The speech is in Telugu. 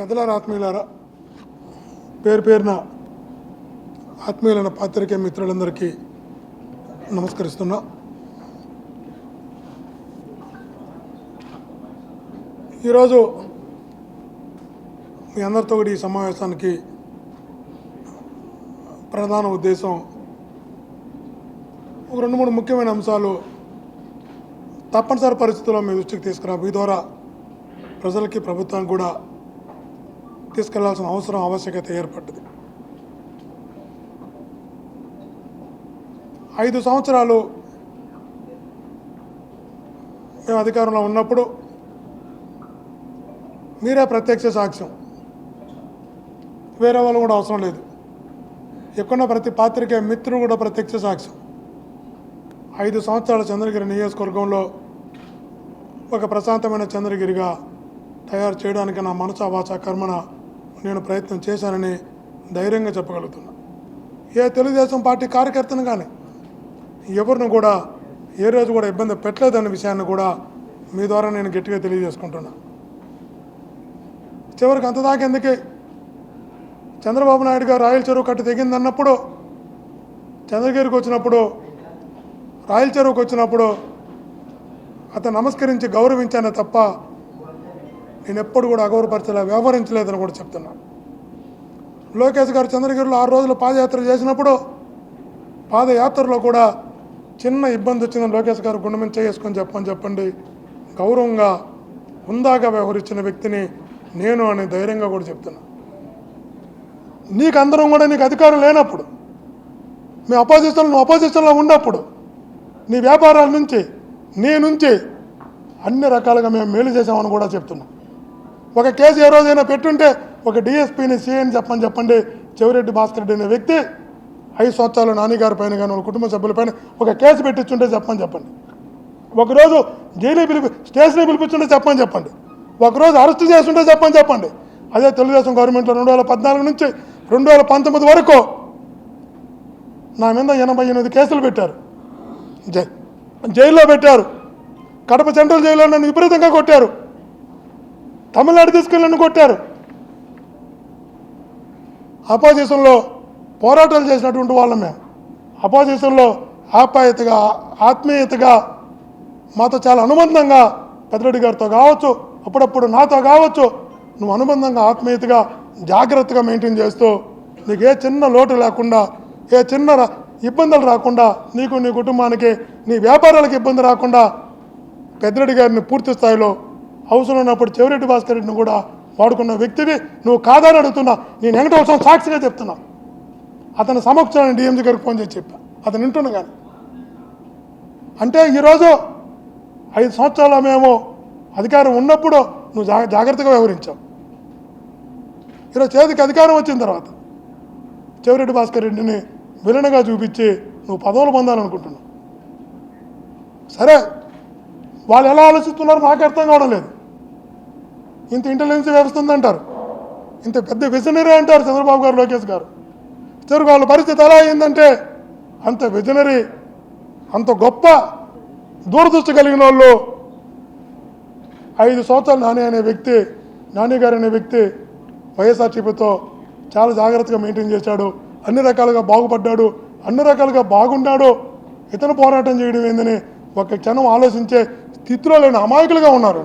పెద్దలారా ఆత్మీయులారా? పేరు పేరున ఆత్మీయులైన పాత్రికే మిత్రులందరికీ నమస్కరిస్తున్నా. ఈరోజు మీ అందరితో కూడా ఈ సమావేశానికి ప్రధాన ఉద్దేశం ఒక రెండు మూడు ముఖ్యమైన అంశాలు తప్పనిసరి పరిస్థితుల్లో మీ దృష్టికి తీసుకురా మీ ద్వారా ప్రజలకి ప్రభుత్వానికి కూడా తీసుకెళ్ళాల్సిన అవసరం ఆవశ్యకత ఏర్పడ్డది. ఐదు సంవత్సరాలు మేము అధికారంలో ఉన్నప్పుడు మీరే ప్రత్యక్ష సాక్ష్యం. వేరే వాళ్ళు కూడా అవసరం లేదు. ఎక్కడున్న ప్రతి పాత్రికే మిత్రుడు కూడా ప్రత్యక్ష సాక్ష్యం. ఐదు సంవత్సరాల చంద్రగిరి నియోజకవర్గంలో ఒక ప్రశాంతమైన చంద్రగిరిగా తయారు చేయడానికి నా మనస వాచ కర్మన నేను ప్రయత్నం చేశానని ధైర్యంగా చెప్పగలుగుతున్నా. ఏ తెలుగుదేశం పార్టీ కార్యకర్తను కానీ ఎవరిని కూడా ఏ రోజు కూడా ఇబ్బంది పెట్టలేదన్న విషయాన్ని కూడా మీ ద్వారా నేను గట్టిగా తెలియజేసుకుంటున్నా. చివరికి అంతదాకెందుకే చంద్రబాబు నాయుడు గారు రాయల చెరువు కట్ట తెగిందన్నప్పుడు చంద్రగిరికి వచ్చినప్పుడు రాయల చెరువుకు వచ్చినప్పుడు అతను నమస్కరించి గౌరవించానే తప్ప నేను ఎప్పుడు కూడా అగౌరవపరచలే వ్యవహరించలేదని కూడా చెప్తున్నా. లోకేష్ గారు చంద్రగిరిలో ఆరు రోజులు పాదయాత్ర చేసినప్పుడు పాదయాత్రలో కూడా చిన్న ఇబ్బంది వచ్చిందని లోకేష్ గారు గుండె చేసుకొని చెప్పని చెప్పండి. గౌరవంగా హుందాగా వ్యవహరించిన వ్యక్తిని నేను అని ధైర్యంగా కూడా చెప్తున్నా. నీకు అందరం కూడా నీకు అధికారం లేనప్పుడు మీ అపోజిషన్లో నువ్వు అపోజిషన్లో ఉన్నప్పుడు నీ వ్యాపారాల నుంచి నీ నుంచి అన్ని రకాలుగా మేము మేలు చేసామని కూడా చెప్తున్నాం. ఒక కేసు ఏ రోజైనా పెట్టుంటే ఒక డిఎస్పీని సీఎని చెప్పని చెప్పండి. చెవిరెడ్డి భాస్కర్ రెడ్డి అనే వ్యక్తి ఐదు సంవత్సరాలు నాన్నగారి పైన కానీ వాళ్ళ కుటుంబ సభ్యులపైన ఒక కేసు పెట్టించుంటే చెప్పని చెప్పండి. ఒకరోజు జైలు పిలిపి స్టేషన్కి పిలిపించుంటే చెప్పని చెప్పండి. ఒకరోజు అరెస్ట్ చేస్తుంటే చెప్పని చెప్పండి. అదే తెలుగుదేశం గవర్నమెంట్లో రెండు వేల పద్నాలుగు నుంచి రెండు వేల పంతొమ్మిది వరకు నా మీద ఎనభై ఎనిమిది కేసులు పెట్టారు. జై జైల్లో పెట్టారు. కడప సెంట్రల్ జైల్లో నన్ను విపరీతంగా కొట్టారు. తమిళనాడు తీసుకెళ్ళి నన్ను కొట్టారు. అపోజిషన్లో పోరాటాలు చేసినటువంటి వాళ్ళం మేము అపోజిషన్లో ఆప్యాయతగా ఆత్మీయతగా మాతో చాలా అనుబంధంగా పెద్దరెడ్డి గారితో కావచ్చు అప్పుడప్పుడు నాతో కావచ్చు నువ్వు అనుబంధంగా ఆత్మీయతగా జాగ్రత్తగా మెయింటైన్ చేస్తూ నీకు ఏ చిన్న లోటు లేకుండా ఏ చిన్న ఇబ్బందులు రాకుండా నీకు నీ కుటుంబానికి నీ వ్యాపారాలకు ఇబ్బంది రాకుండా పెద్దరెడ్డి గారిని పూర్తి స్థాయిలో అవసరం ఉన్నప్పుడు చెవిరెడ్డి భాస్కర్ రెడ్డిని కూడా వాడుకున్న వ్యక్తివి. నువ్వు కాదని అడుగుతున్నా నేను వెంకటవసం సాక్షిగా చెప్తున్నా. అతని సమక్షాన్ని డిఎంజీ గారికి ఫోన్ చేసి చెప్పా. అతను వింటున్నా కానీ. అంటే ఈరోజు ఐదు సంవత్సరాల మేము అధికారం ఉన్నప్పుడు నువ్వు జా జాగ్రత్తగా వ్యవహరించావు. ఈరోజు చేతికి అధికారం వచ్చిన తర్వాత చెవిరెడ్డి భాస్కర్ రెడ్డిని విలనగా చూపించి నువ్వు పదవులు పొందాలనుకుంటున్నావు. సరే వాళ్ళు ఎలా ఆలోచిస్తున్నారో నాకు అర్థం కావడం లేదు. ఇంత ఇంటెలిజెన్స్ వ్యవస్థ ఉందంటారు. ఇంత పెద్ద విజనరీ అంటారు చంద్రబాబు గారు లోకేష్ గారు. చివరికి వాళ్ళ పరిస్థితి ఎలా అయిందంటే అంత విజనరీ అంత గొప్ప దూరదృష్టి కలిగిన వాళ్ళు ఐదు సంవత్సరాలు నాని అనే వ్యక్తి నాని గారు అనే వ్యక్తి వైఎస్ఆర్సీపీతో చాలా జాగ్రత్తగా మెయింటైన్ చేశాడు. అన్ని రకాలుగా బాగుపడ్డాడు అన్ని రకాలుగా బాగున్నాడు ఇతను పోరాటం చేయడం ఏందని ఒక క్షణం ఆలోచించే స్థితిలో లేని అమాయకులుగా ఉన్నారు.